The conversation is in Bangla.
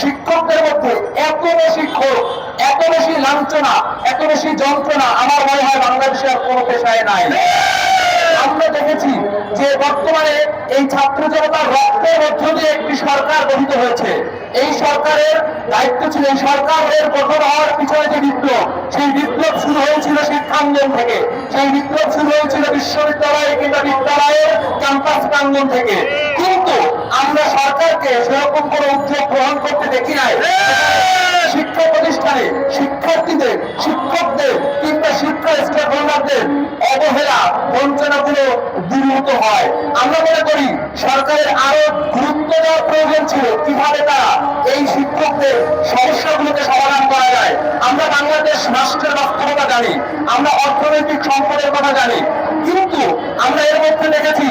শিক্ষকদের মধ্যে এত বেশি ক্ষোভ, এত বেশি লাঞ্ছনা, এত বেশি যন্ত্রণা আমার মনে হয় বাংলাদেশে আর কোনো পেশায় নাই। আমরা দেখেছি যে বর্তমানে এই ছাত্র জনতার রক্তের মধ্য দিয়ে একটি সরকার গঠিত হয়েছে। এই সরকারের দায়িত্ব ছিল, এই সরকারের গঠন হওয়ার পিছনে যে বিপ্লব, সেই বিপ্লব শুরু হয়েছিল শিক্ষাঙ্গন থেকে। সেই বিপ্লব শুরু হয়েছিল বিশ্ববিদ্যালয় কিংবা বিদ্যালয়ের ক্যাম্পাস প্রাঙ্গন থেকে। কিন্তু আমরা সরকারকে সেরকম কোনো উদ্যোগ দেখি নাই। শিক্ষা প্রতিষ্ঠানে শিক্ষার্থীদের শিক্ষকদের কিংবা শিক্ষা হোল্ডারদের অবহেলা বঞ্চনাগুলো দূরীভূত হয়। আমরা মনে করি সরকারের আরও গুরুত্ব দেওয়ার প্রয়োজন ছিল কীভাবে তারা এই শিক্ষকদের সমস্যাগুলোকে সমাধান করা যায়। আমরা বাংলাদেশ রাষ্ট্রের বাস্তবতা জানি আমরা অর্থনৈতিক সম্পদের কথা জানি কিন্তু আমরা এর মধ্যে দেখেছি